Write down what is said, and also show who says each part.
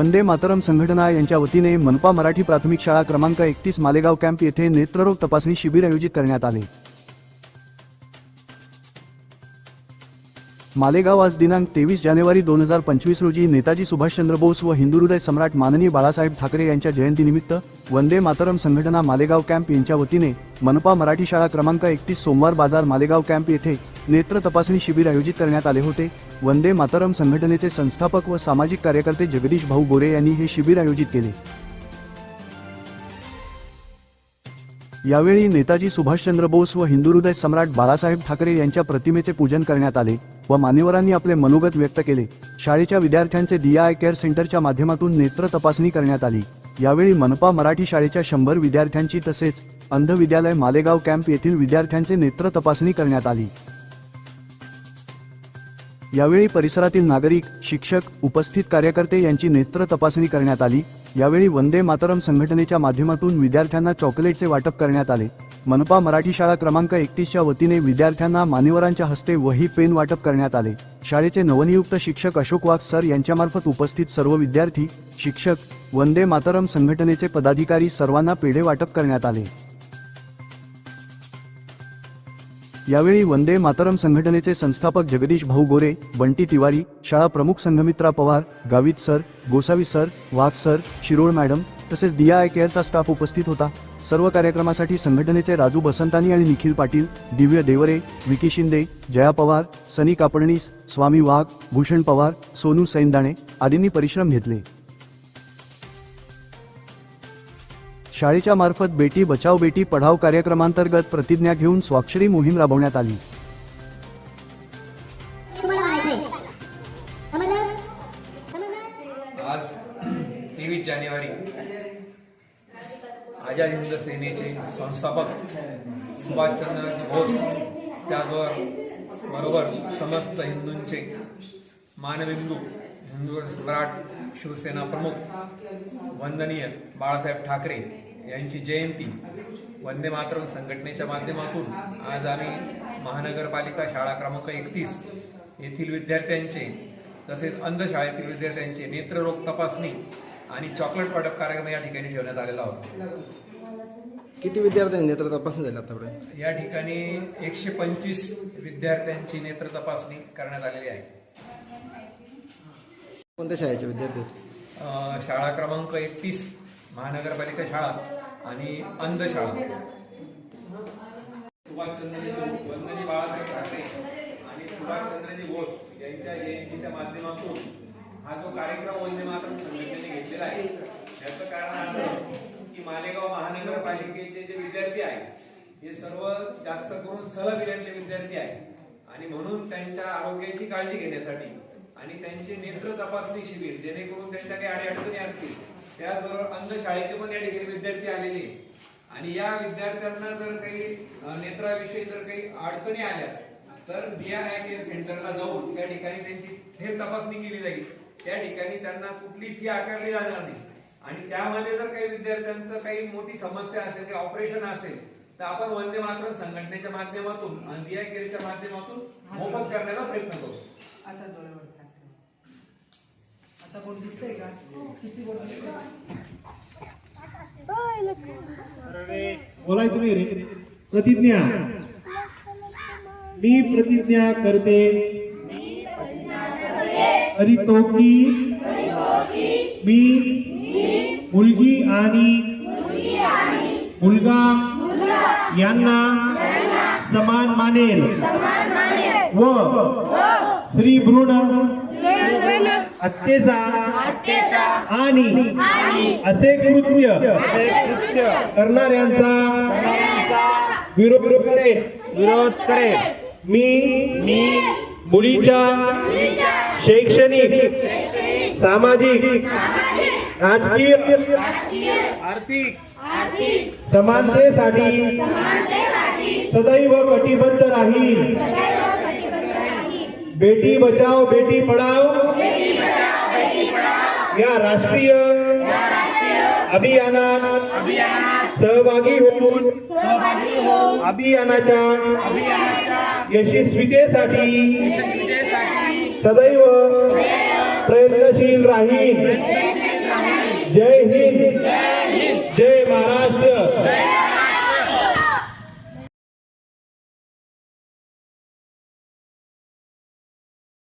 Speaker 1: वंदे मातरम संघटना यांच्या वतीने मनपा मराठी प्राथमिक शाळा क्रमांक एकतीस मालेगाव कॅम्प येथे नेत्ररोग तपासणी शिबिर आयोजित करण्यात आले. मालेगाव आज दिनांक तेवीस जानेवारी दोन हजार पंचवीस रोजी नेताजी सुभाषचंद्र बोस व हिंदू हृदय सम्राट माननीय बाळासाहेब ठाकरे यांच्या जयंतीनिमित्त वंदे मातरम संघटना मालेगाव कॅम्प यांच्या वतीने मनपा मराठी शाळा क्रमांक एकतीस सोमवार बाजार मालेगाव कॅम्प येथे नेत्र तपासणी शिबिर आयोजित करण्यात आले होते. वंदे मातरम संघटनेचे संस्थापक व सामाजिक कार्यकर्ते जगदीश भाऊ गोरे यांनी हे शिबिर आयोजित केले. यावेळी नेताजी सुभाषचंद्र बोस व हिंदुहृदय सम्राट बाळासाहेब ठाकरे यांच्या प्रतिमेचे पूजन करण्यात आले व मान्यवरांनी आपले मनोगत व्यक्त केले. शाळेच्या विद्यार्थ्यांचे दिया आय केअर सेंटरच्या माध्यमातून नेत्र तपासणी करण्यात आली. यावेळी मनपा मराठी शाळेच्या शंभर विद्यार्थ्यांची तसेच अंध विद्यालय मालेगाव कॅम्प येथील विद्यार्थ्यांचे नेत्र तपासणी करण्यात आली. यावेळी परिसरातील नागरिक शिक्षक उपस्थित कार्यकर्ते यांची नेत्र तपासणी करण्यात आली. यावेळी वंदे मातरम संघटनेच्या माध्यमातून विद्यार्थ्यांना चॉकलेटचे वाटप करण्यात आले. मनपा मराठी शाळा क्रमांक एकतीसच्या वतीने विद्यार्थ्यांना मान्यवरांच्या हस्ते वही पेन वाटप करण्यात आले. शाळेचे नवनियुक्त शिक्षक अशोक वाघ सर यांच्यामार्फत उपस्थित सर्व विद्यार्थी शिक्षक वंदे मातरम संघटनेचे पदाधिकारी सर्वांना पेढे वाटप करण्यात आले. यावेळी वंदे मातरम संघटनेचे संस्थापक जगदीश भाऊ गोरे बंटी तिवारी शाळा प्रमुख Sanghamitra Pawar Gavit sir Gosavi sir Wagh sir Shirol madam तसेच दिया आय केअरचा स्टाफ उपस्थित होता. सर्व कार्यक्रमासाठी संघटनेचे राजू बसंतानी आणि निखिल पाटील दिव्य देवरे विकी शिंदे जया पवार सनी कापडणीस स्वामी वाघ भूषण पवार सोनू सैनदाणे आदींनी परिश्रम घेतले. शाळेच्या मार्फत बेटी बचाव बेटी पढाव कार्यक्रमांतर्गत प्रतिज्ञा घेऊन स्वाक्षरी मोहीम राबवण्यात आली.
Speaker 2: आज तेवीस जानेवारी आझाद हिंद सेनेचे संस्थापक सुभाषचंद्र बोस त्याचबरोबर बरोबर समस्त हिंदूंचे मानबिंदू हिंदू सम्राट शिवसेना प्रमुख वंदनीय बाळासाहेब ठाकरे यांची जयंती वंदे मातरम संघटनेच्या माध्यमातून आज आम्ही महानगरपालिका शाळा क्रमांक एकतीस येथील विद्यार्थ्यांचे तसेच अंधशाळेतील विद्यार्थ्यांचे नेत्ररोग तपासणी आणि चॉकलेट वाटप कार्यक्रम या ठिकाणी ठेवण्यात आलेला होता.
Speaker 3: किती विद्यार्थ्यांनी नेत्र तपासणी झाली आतापर्यंत
Speaker 2: या ठिकाणी एकशे पंचवीस विद्यार्थ्यांची नेत्र तपासणी करण्यात आलेली आहे.
Speaker 3: कोणत्या शाळेचे विद्यार्थी
Speaker 2: शाळा क्रमांक एकतीस महानगरपालिका शाळा आणि अंधशाळा. सुभाषचंद्रजी वंदनी बाळासाहेब ठाकरे आणि सुभाषचंद्रजी बोस यांच्या जयंतीच्या माध्यमातून हा जो कार्यक्रम वंदे मातरम संघटनेने घेतलेला आहे याचं कारण असं की मालेगाव महानगरपालिकेचे जे विद्यार्थी आहेत हे सर्व जास्त करून सहविर्यातले विद्यार्थी आहेत. आणि म्हणून त्यांच्या आरोग्याची काळजी घेण्यासाठी आणि त्यांचे नेत्र तपासणी शिबिर जेणेकरून त्यांच्या काही अडीअडचणी असतील त्याचबरोबर अंधशाळेचे पण या ठिकाणी विद्यार्थी आलेले आहेत. आणि या विद्यार्थ्यांना जर काही नेत्राविषयी जर काही अडचणी आल्या तर दिया आय केअर सेंटरला जाऊन त्या ठिकाणी त्यांची थेट तपासणी केली जाईल. त्या ठिकाणी त्यांना कुठली फी आकारली जाणार नाही. आणि त्यामध्ये जर काही विद्यार्थ्यांचं काही मोठी समस्या असेल काही ऑपरेशन असेल तर आपण वंदे मातरम संघटनेच्या माध्यमातून आणि दिया केअरच्या माध्यमातून मोफत करण्याचा प्रयत्न करू.
Speaker 4: आता दिसतंय का किती
Speaker 5: रे. प्रतिज्ञा. मी प्रतिज्ञा करते. करीतो की मी मुलगी आणि मुलगा यांना समान मानेल. व श्री भ्रूण हत्येचा आणि असे कृत्य करणाऱ्यांचा विरोध करेन विरोध करेन मी मी मुलीच्या शैक्षणिक सामाजिक राजकीय आर्थिक समानतेसाठी सदैव कटिबद्ध राहील. बेटी बचाओ बेटी पढाओ। या राष्ट्रीय अभियानात सहभागी होऊन अभियानाच्या यशस्वीतेसाठी सदैव प्रयत्नशील राहील